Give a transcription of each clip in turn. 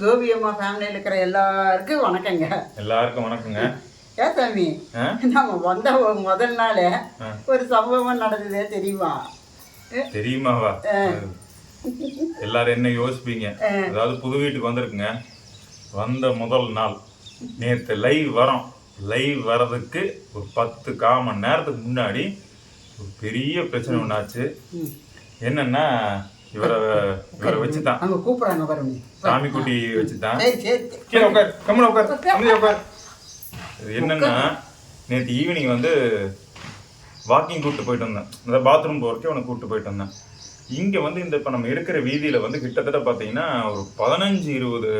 கோபி அம்மா ஃபேமிலியில் இருக்கிற எல்லாருக்கும் வணக்கங்க. எல்லாருக்கும் வணக்கங்க. ஏன் சாமி? நம்ம வந்த முதல் நாள். ஒரு சம்பவம் நடந்ததே தெரியுமா? தெரியுமாவா? எல்லாரும் என்ன யோசிப்பீங்க? அதாவது புது வீட்டுக்கு வந்திருக்குங்க. வந்த முதல் நாள். நேற்று லைவ் வரோம். லைவ் வர்றதுக்கு ஒரு பத்து கால் மணி நேரத்துக்கு முன்னாடி ஒரு பெரிய பிரச்சனை ஒன்றாச்சு. என்னன்னா இவரை இவரை அங்கே கூப்பிட்றாங்க பாருங்க கீழே உட்கார் உட்கார் அமைதியா உட்கார். இது என்னன்னா நேற்று ஈவினிங் வந்து வாக்கிங் கூப்பிட்டு போயிட்டு வந்தேன். அந்த பாத்ரூம் போகிறக்கே அவனை கூப்பிட்டு போயிட்டு வந்தேன். இங்கே வந்து இந்த இப்போ நம்ம இருக்கிற வீதியில் வந்து கிட்டத்தட்ட பார்த்தீங்கன்னா ஒரு பதினஞ்சு இருபது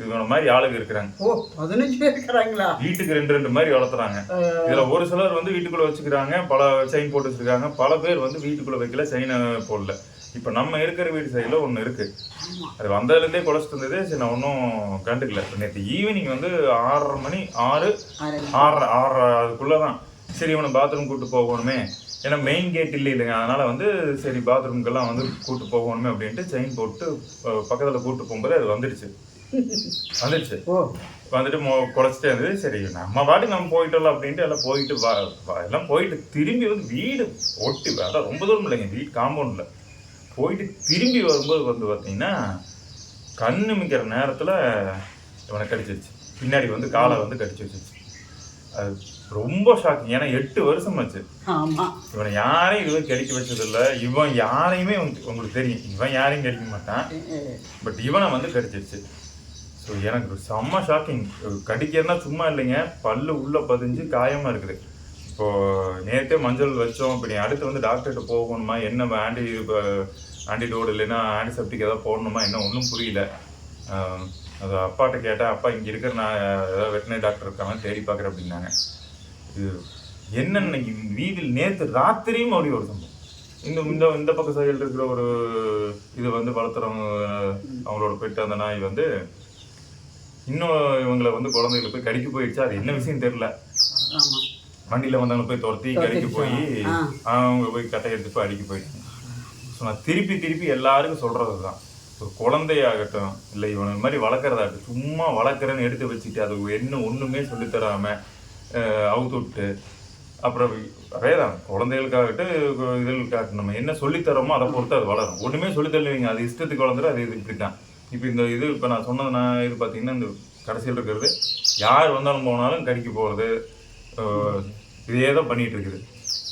இவன மாதிரி ஆளுங்க இருக்கிறாங்க. ஓ பதினஞ்சு பேர் இருக்கிறாங்களா? வீட்டுக்கு ரெண்டு ரெண்டு மாதிரி வளர்த்துறாங்க. இதுல ஒரு சிலர் வந்து வீட்டுக்குள்ள வச்சுக்கிறாங்க பல செயின் போட்டு வச்சிருக்காங்க. பல பேர் வந்து வீட்டுக்குள்ள வைக்கல செயினை போடல. இப்போ நம்ம இருக்கிற வீட்டு சைடில் ஒன்று இருக்கு. அது வந்ததுலேருந்தே குறைச்சிட்டு இருந்தது. சரி நான் ஒன்றும் கண்டுக்கல. நேற்று ஈவினிங் வந்து ஆறரை மணி ஆறு ஆறு. ஆறரை ஆறரை அதுக்குள்ளே தான் சரி இவனை பாத்ரூம் கூட்டு போகணுமே. ஏன்னா மெயின் கேட் இல்லை இல்லைங்க. அதனால வந்து சரி பாத்ரூம்க்கெல்லாம் வந்து கூட்டு போகணுமே அப்படின்ட்டு செயின் போட்டு பக்கத்துல கூட்டு போகும்போது அது வந்துடுச்சு. வந்துடுச்சு. ஓ. வந்துட்டு மொ குறைச்சிட்டே இருந்தது. சரி நம்ம பாட்டுக்கு நம்ம போயிட்டோம்ல அப்படின்ட்டு எல்லாம் போயிட்டு எல்லாம் போயிட்டு திரும்பி வந்து வீடு ஒட்டி அதான் ரொம்ப தூரம் இல்லைங்க. வீடு காம்பவுண்டில் போயிட்டு திரும்பி வரும்போது வந்து பார்த்தீங்கன்னா கண்ணு மிக்கிற நேரத்தில் இவனை கடிச்சிருச்சு பின்னாடி வந்து காலை வந்து கடிச்சு வச்சிருச்சு அது ரொம்ப ஷாக்கிங் ஏன்னா எட்டு வருஷம் ஆச்சு. இவனை யாரையும் இதுவே கடிக்க வச்சதில்லை. இவன் யாரையுமே உங்களுக்கு உங்களுக்கு தெரியும். இவன் யாரையும் கடிக்க மாட்டான். பட் இவனை வந்து கடிச்சிருச்சு ஸோ எனக்கு செம்ம ஷாக்கிங் கடிக்கிறதுனா சும்மா இல்லைங்க. பல்லு உள்ள பதிஞ்சு காயமா இருக்குது. இப்போ நேற்றே மஞ்சள் வச்சோம் இப்படி அடுத்து வந்து டாக்டர்கிட்ட போகணுமா? என்ன ஆன்டி ஆன்டிடோடு இல்லைன்னா ஆன்டிசெப்டிக் ஏதாவது போடணுமா? என்ன ஒன்றும் புரியல. அது அப்பாட்ட கேட்டால் அப்பா இங்கே இருக்கிற நான் ஏதாவது வெட்டினரி டாக்டர் இருக்காங்க தேடி பார்க்குறேன் அப்படின்னாங்க இது என்னென்ன வீதியில் நேற்று ராத்திரியும் அப்படி ஒரு சம்பவம். இந்த இந்த இந்த பக்க சைடில் இருக்கிற ஒரு இது வந்து வளர்த்துறவங்க அவங்களோட பெட்டு அந்த நாய் வந்து இன்னும் இவங்களை வந்து குழந்தைகளுக்கு போய் கடிக்க போயிடுச்சு. அது என்ன விஷயம் தெரியல. ஆமாம் வண்டியில வந்தவங்க போய் துரத்தி கடிக்க போய். அவங்க போய் கட்டை எடுத்து போய் அடிக்க போயிட்டாங்க ஸோ நான் திருப்பி திருப்பி எல்லாருக்கும் சொல்றது தான் ஒரு குழந்தையாகட்டும் இல்லை இவனை இந்த மாதிரி வளர்க்குறதாகட்டும் சும்மா வளர்க்குறேன்னு எடுத்து வச்சுட்டு அது என்ன ஒன்றுமே சொல்லித் தராம அஹ், அவுத்து விட்டு அப்புறம் அதே தான் குழந்தைகளுக்காகட்டும் இதுகளுக்காகட்டும் நம்ம என்ன சொல்லித் தரோமோ அதை பொறுத்து அது வளரும். ஒன்றுமே சொல்லித் தரலைங்க அது இஷ்டத்துக்கு வளர்ந்துடும் அது இது இப்படி தான் இப்போ இந்த இது இப்போ நான் சொன்னது நான் இது பார்த்தீங்கன்னா இந்த கடைசியில் இருக்கிறது யார் வந்தாலும் போனாலும் கடிக்க போகிறது இதே தான் பண்ணிட்டு இருக்குது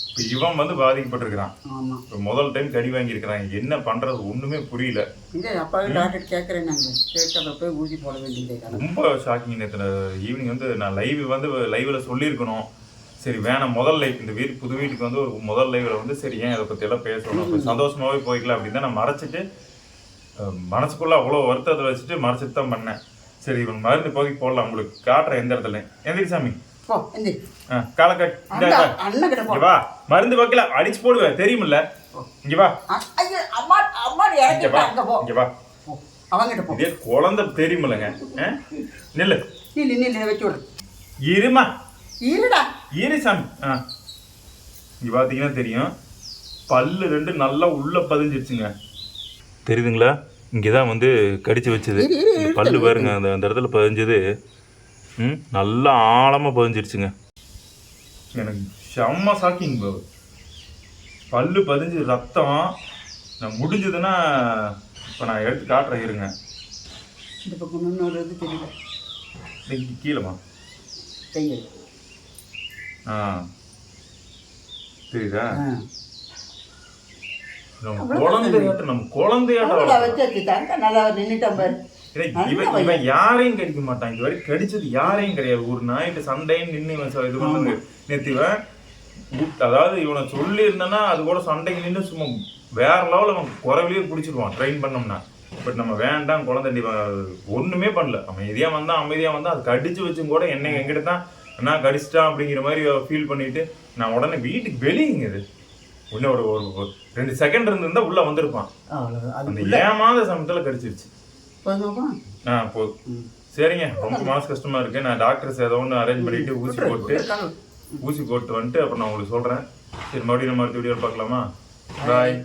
இப்போ இவன் வந்து பாதிக்கப்பட்டிருக்கிறான். ஆமா. இப்போ முதல் டைம் கடி வாங்கியிருக்கிறாங்க என்ன பண்ணுறது ஒன்றுமே புரியல. இங்கே அப்பாவே டாக்டர் கேட்குறேன் நாங்கள் கேட்டு அப்புறம் போய் ஊசி போட வேண்டியதே ரொம்ப ஷாக்கிங் நேற்று ஈவினிங் வந்து நான் லைவ் வந்து லைவில் சொல்லியிருக்கணும். சரி வேணாம். முதல் லைவ் இந்த வீடு புது வீட்டுக்கு வந்து ஒரு முதல் லைவில் வந்து சரி ஏன் இதை பற்றி எல்லாம் பேசணும்? அப்ப சந்தோஷமாவே போய்க்கலாம் அப்படின்னு தான் நான் மறைச்சிட்டு மனசுக்குள்ள அவ்வளோ வருத்தத்தை வச்சுட்டு மறைச்சிட்டு தான் பண்ணேன். சரி இவன் மருந்து போய் போடலாம். உங்களுக்கு காட்டுறேன் எந்த இடத்துல. எந்திரி சாமி போ எந்தி ஆ, காலை கட். இந்த அண்ணா இந்த. அண்ணன் கிட்ட போ. இங்க வா. மருந்து வைக்கல அடிச்சு போடுவேன். தெரியுமில்ல? இங்க வா. அம்மா அம்மா போ. இங்க வா. அவங்கிட்ட போ. குழந்தை தெரியுமில்லங்க? நில்லு. நில்லு நில்லு வச்சு விடு. இருமா. இருடா. இரு சாமி. ஆ. இங்க பாத்தீங்கன்னா தெரியும். பல்லு ரெண்டு நல்லா உள்ள பதிஞ்சிருச்சுங்க. தெரியுதுங்களா? இங்கே தான் வந்து கடிச்சு வச்சது. பல்லு பாருங்க அந்த அந்த இடத்துல பதிஞ்சது. ம் நல்லா ஆழமாக பதிஞ்சிருச்சுங்க. எனக்கு செம்ம சாக்கிங் பாபு பல்லு பதிஞ்சு ரத்தம். நான் முடிஞ்சதுன்னா இப்போ நான் எடுத்து காட்டுறேன் இருங்க. இந்த பக்கம் இன்னொரு இது தெரியல. இங்க கீழேமா ஆ. தெரியுதா? நம்ம குழந்தையாட்டம் நம்ம குழந்தையாட்டம் நல்லா நின்றுட்டேன் பாரு. இவன் இவன் யாரையும் கடிக்க மாட்டான். இது வரைக்கும் கடிச்சது யாரையும் கிடையாது. ஒரு நாயிட்டு சண்டைன்னு நின்று இவன் இது பண்ணது. உட்- அதாவது இவனை சொல்லி இருந்தனா அது கூட சண்டைக்கு நின்று சும்மா வேற லெவலில் அவன் குறவிலேயே பிடிச்சிருவான். ட்ரெயின் பண்ணோம்னா. பட் நம்ம வேண்டாம் குழந்தை ஒண்ணுமே பண்ணல. அமைதியா வந்தான் அமைதியா வந்தான். அது கடிச்சு வச்சும் கூட என்னை எங்கிட்ட தான் நான் கடிச்சிட்டான் அப்படிங்கிற மாதிரி ஃபீல் பண்ணிட்டு நான் உடனே வீட்டுக்கு வெளியங்க இது. இன்னும் ஒரு ஒரு ரெண்டு செகண்ட் இருந்திருந்தா உள்ள வந்திருப்பான். அந்த ஏமாத சமயத்துல கடிச்சிருச்சு. போதுமாப்பா ஆ போதும். சரிங்க. ரொம்ப மனசு கஷ்டமா இருக்கு. நான் டாக்டர்ஸ் ஏதோ ஒன்று அரேஞ்ச் பண்ணிட்டு ஊசி போட்டு ஊசி போட்டு வந்துட்டு அப்புறம் நான் உங்களுக்கு சொல்றேன். சரி மறுபடியும் நம்ம அடுத்த வீடியோ பார்க்கலாமா? பாய்